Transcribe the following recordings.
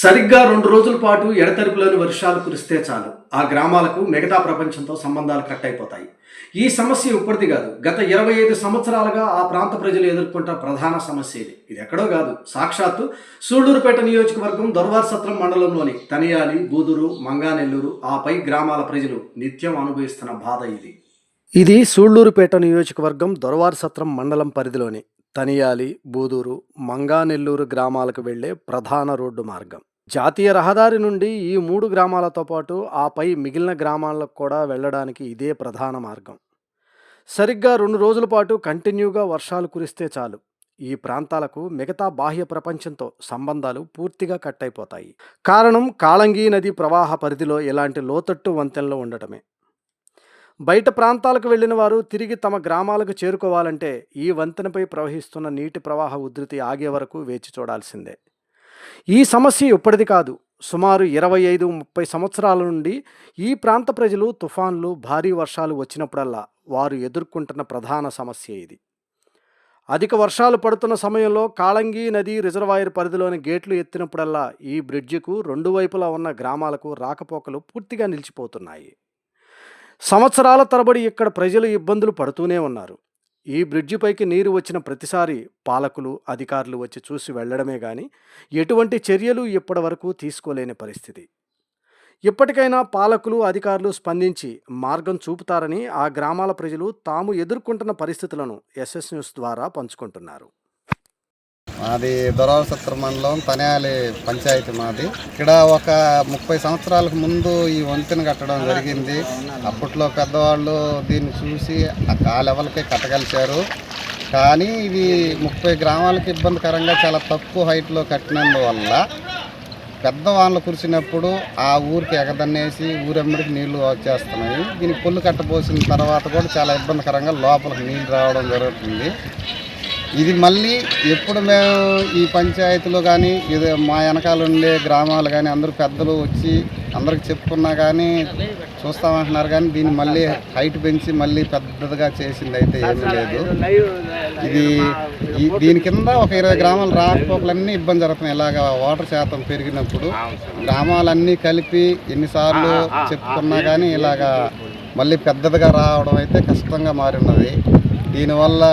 సరిగ్గా రెండు రోజుల పాటు ఎడతెరిపిలోని వర్షాలు కురిస్తే చాలు. ఆ గ్రామాలకు మిగతా ప్రపంచంతో సంబంధాలు కట్ అయిపోతాయి. ఈ సమస్య ఇప్పటిది కాదు. గత ఇరవై ఐదు సంవత్సరాలుగా ఆ ప్రాంత ప్రజలు ఎదుర్కొంటున్న ప్రధాన సమస్య ఇది. ఇది ఎక్కడో కాదు. సాక్షాత్తు సూళ్ళూరుపేట నియోజకవర్గం దొరవారసత్రం మండలంలోని తనియాలి బూదూరు మంగానెల్లూరు ఆపై గ్రామాల ప్రజలు నిత్యం అనుభవిస్తున్న బాధ ఇది. ఇది సూళ్ళూరుపేట నియోజకవర్గం దొరవారసత్రం మండలం పరిధిలోని తనియాలి బూదూరు మంగానెల్లూరు గ్రామాలకు వెళ్ళే ప్రధాన రోడ్డు మార్గం. జాతీయ రహదారి నుండి ఈ మూడు గ్రామాలతో పాటు ఆపై మిగిలిన గ్రామాలకు కూడా వెళ్ళడానికి ఇదే ప్రధాన మార్గం. సరిగ్గా రెండు రోజుల పాటు కంటిన్యూగా వర్షాలు కురిస్తే చాలు. ఈ ప్రాంతాలకు మిగతా బాహ్య ప్రపంచంతో సంబంధాలు పూర్తిగా కట్ అయిపోతాయి. కారణం కాళంగి నది ప్రవాహ పరిధిలో ఇలాంటి లోతట్టు వంతెనలు ఉండటమే. బయట ప్రాంతాలకు వెళ్ళిన వారు తిరిగి తమ గ్రామాలకు చేరుకోవాలంటే ఈ వంతెనపై ప్రవహిస్తున్న నీటి ప్రవాహ ఉధృతి ఆగే వరకు వేచి చూడాల్సిందే. ఈ సమస్య ఇప్పటిది కాదు. సుమారు ఇరవై ఐదు ముప్పై సంవత్సరాల నుండి ఈ ప్రాంత ప్రజలు తుఫాన్లు భారీ వర్షాలు వచ్చినప్పుడల్లా వారు ఎదుర్కొంటున్న ప్రధాన సమస్య ఇది. అధిక వర్షాలు పడుతున్న సమయంలో కాళంగి నది రిజర్వాయర్ పరిధిలోని గేట్లు ఎత్తినప్పుడల్లా ఈ బ్రిడ్జికు రెండు వైపులా ఉన్న గ్రామాలకు రాకపోకలు పూర్తిగా నిలిచిపోతున్నాయి. సంవత్సరాల తరబడి ఇక్కడ ప్రజలు ఇబ్బందులు పడుతూనే ఉన్నారు. ఈ బ్రిడ్జిపైకి నీరు వచ్చిన ప్రతిసారి పాలకులు అధికారులు వచ్చి చూసి వెళ్ళడమే గాని ఎటువంటి చర్యలు ఇప్పటి వరకు తీసుకోలేని పరిస్థితి. ఇప్పటికైనా పాలకులు అధికారులు స్పందించి మార్గం చూపుతారని ఆ గ్రామాల ప్రజలు తాము ఎదుర్కొంటున్న పరిస్థితులను ఎస్ఎస్ న్యూస్ ద్వారా పంచుకుంటున్నారు. మాది దొరవసత్ర మండలం తనేయాలి పంచాయతీ మాది. ఇక్కడ ఒక ముప్పై సంవత్సరాలకు ముందు ఈ వంతెన కట్టడం జరిగింది. అప్పట్లో పెద్దవాళ్ళు దీన్ని చూసి ఆ లెవెల్కే కట్టగలిచారు కానీ ఇది ముప్పై గ్రామాలకు ఇబ్బందికరంగా చాలా తక్కువ హైట్లో కట్టినందువల్ల పెద్ద వానలు కురిసినప్పుడు ఆ ఊరికి ఎగదన్నేసి ఊరెమ్మడికి నీళ్ళు వచ్చేస్తున్నాయి. దీనికి పొల్లు కట్టబోసిన తర్వాత కూడా చాలా ఇబ్బందికరంగా లోపలికి నీళ్ళు రావడం జరుగుతుంది. ఇది మళ్ళీ ఎప్పుడు మేము ఈ పంచాయతీలో కానీ ఇది మా వెనకాల ఉండే గ్రామాలు కానీ అందరూ పెద్దలు వచ్చి అందరికి చెప్పుకున్నా కానీ చూస్తామంటున్నారు కానీ దీన్ని మళ్ళీ హైట్ పెంచి మళ్ళీ పెద్దదిగా చేసింది అయితే ఏమీ లేదు. ఇది దీని కింద ఒక ఇరవై గ్రామాలు రాకపోకలన్నీ ఇబ్బంది జరుగుతున్నాయి. ఇలాగ వాటర్ శాతం పెరిగినప్పుడు గ్రామాలన్నీ కలిపి ఎన్నిసార్లు చెప్పుకున్నా కానీ ఇలాగా మళ్ళీ పెద్దదిగా రావడం అయితే కష్టంగా మారినది. దీనివల్ల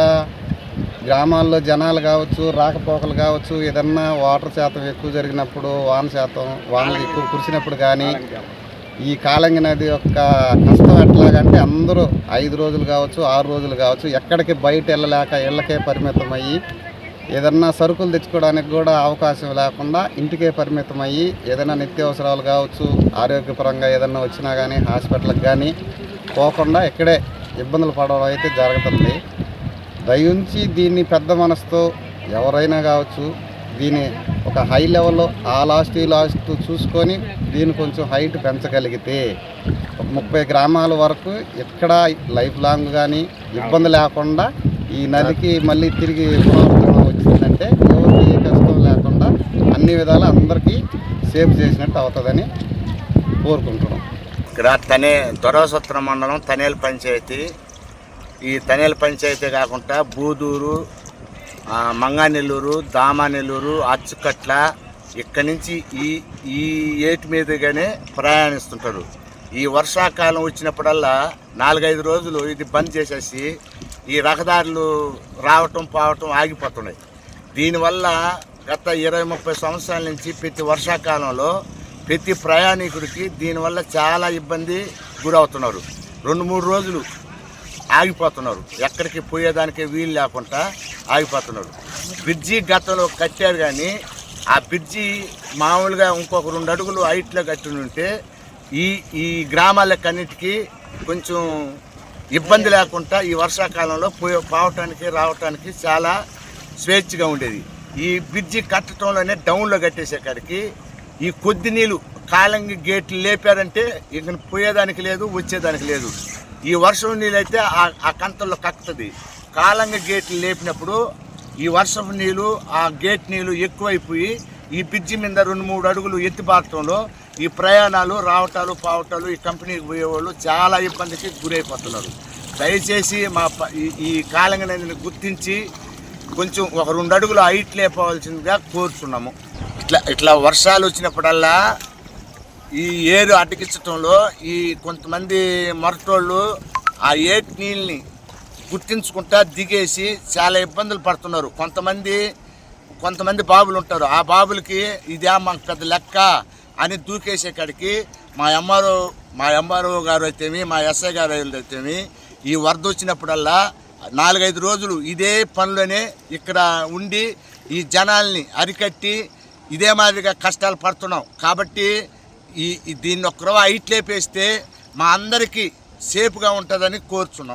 గ్రామాల్లో జనాలు కావచ్చు రాకపోకలు కావచ్చు ఏదన్నా వాటర్ శాతం ఎక్కువ జరిగినప్పుడు వాన శాతం వానలు ఎక్కువ కురిసినప్పుడు కానీ ఈ కాలంగి నది యొక్క కష్టం ఎట్లాగంటే అందరూ ఐదు రోజులు కావచ్చు ఆరు రోజులు కావచ్చు ఎక్కడికి బయట వెళ్ళలేక ఇళ్ళకే పరిమితం అయ్యి ఏదన్నా సరుకులు తెచ్చుకోవడానికి కూడా అవకాశం లేకుండా ఇంటికే పరిమితం అయ్యి ఏదైనా నిత్యావసరాలు కావచ్చు ఆరోగ్యపరంగా ఏదన్నా వచ్చినా కానీ హాస్పిటల్కి కానీ పోకుండా ఇక్కడే ఇబ్బందులు పడడం అయితే జరుగుతుంది. దయించి దీన్ని పెద్ద మనసుతో ఎవరైనా కావచ్చు దీన్ని ఒక హై లెవెల్లో ఆ లాస్ట్ ఈ లాస్ట్ చూసుకొని దీన్ని కొంచెం హైట్ పెంచగలిగితే ఒక ముప్పై గ్రామాల వరకు ఎక్కడ లైఫ్ లాంగ్ కానీ ఇబ్బంది లేకుండా ఈ నదికి మళ్ళీ తిరిగి పునరుద్ధరణ వచ్చిందంటే ఎవరికి ఏ కష్టం లేకుండా అన్ని విధాలు అందరికీ సేఫ్ చేసినట్టు అవుతుందని కోరుకుంటున్నాం. ఇక్కడ తనే దొరవసత్ర మండలం తనేలు పంచాయతీ. ఈ తనేల పంచాయతీ కాకుండా బూదూరు మంగానెల్లూరు దామానెల్లూరు అచ్చుకట్ల ఇక్కడి నుంచి ఈ ఈ ఏటి మీదుగానే ప్రయాణిస్తుంటారు. ఈ వర్షాకాలం వచ్చినప్పుడల్లా నాలుగైదు రోజులు ఇది బంద్ చేసేసి ఈ రహదారులు రావటం పోవటం ఆగిపోతున్నాయి. దీనివల్ల గత ఇరవై ముప్పై సంవత్సరాల నుంచి ప్రతి వర్షాకాలంలో ప్రతి ప్రయాణికుడికి దీనివల్ల చాలా ఇబ్బంది గురవుతున్నారు. రెండు మూడు రోజులు ఆగిపోతున్నారు. ఎక్కడికి పోయేదానికి వీలు లేకుండా ఆగిపోతున్నారు. బ్రిడ్జి గతంలో కట్టారు కానీ ఆ బ్రిడ్జి మామూలుగా ఇంకొక రెండు అడుగులు హైట్లో కట్టి ఉంటే ఈ ఈ గ్రామాలకన్నిటికీ కొంచెం ఇబ్బంది లేకుండా ఈ వర్షాకాలంలో పోయే పోవటానికి రావటానికి చాలా స్వేచ్ఛగా ఉండేది. ఈ బ్రిడ్జి కట్టడంలోనే డౌన్లో కట్టేసేకాడికి ఈ కొద్ది నీళ్ళు కాలంగి గేట్లు లేపారంటే ఇక పోయేదానికి లేదు వచ్చేదానికి లేదు. ఈ వర్షం నీళ్ళైతే ఆ- ఆ కంతల్లో కక్కుతుంది. కాలంగా గేట్లు లేపినప్పుడు ఈ వర్షపు నీళ్ళు ఆ గేట్ నీళ్ళు ఎక్కువైపోయి ఈ బ్రిడ్జి మీద రెండు మూడు అడుగులు ఎత్తిపారటంలో ఈ ప్రయాణాలు రావటాలు పావటాలు ఈ కంపెనీకి పోయేవాళ్ళు చాలా ఇబ్బందికి గురైపోతున్నారు. దయచేసి మా ఈ- ఈ కాలంగా గుర్తించి కొంచెం ఒక రెండు అడుగులు హైట్ లేపవలసిందిగా కోరుతున్నాము ఇట్లా ఇట్లా వర్షాలు వచ్చినప్పుడల్లా ఈ ఏరు అటకించడంలో ఈ కొంతమంది మొరటోళ్ళు ఆ ఏటి నీళ్ళని గుర్తించుకుంటా దిగేసి చాలా ఇబ్బందులు పడుతున్నారు. కొంతమంది కొంతమంది బాబులు ఉంటారు. ఆ బాబులకి ఇదే మాకు పెద్ద లెక్క అని దూకేసే కాడికి మా ఎంఆర్ఓ మా ఎంఆర్ఓ గారు అయితేమి మా ఎస్ఐ గారు అయితేమి ఈ వరద వచ్చినప్పుడల్లా నాలుగైదు రోజులు ఇదే పనిలోనే ఇక్కడ ఉండి ఈ జనాల్ని అరికట్టి ఇదే మాదిరిగా కష్టాలు పడుతున్నాం. కాబట్టి ఈ దీన్ని ఒక్కరో హైట్ లేపేస్తే మా అందరికీ సేఫ్గా ఉంటుందని కోరుచున్నాం.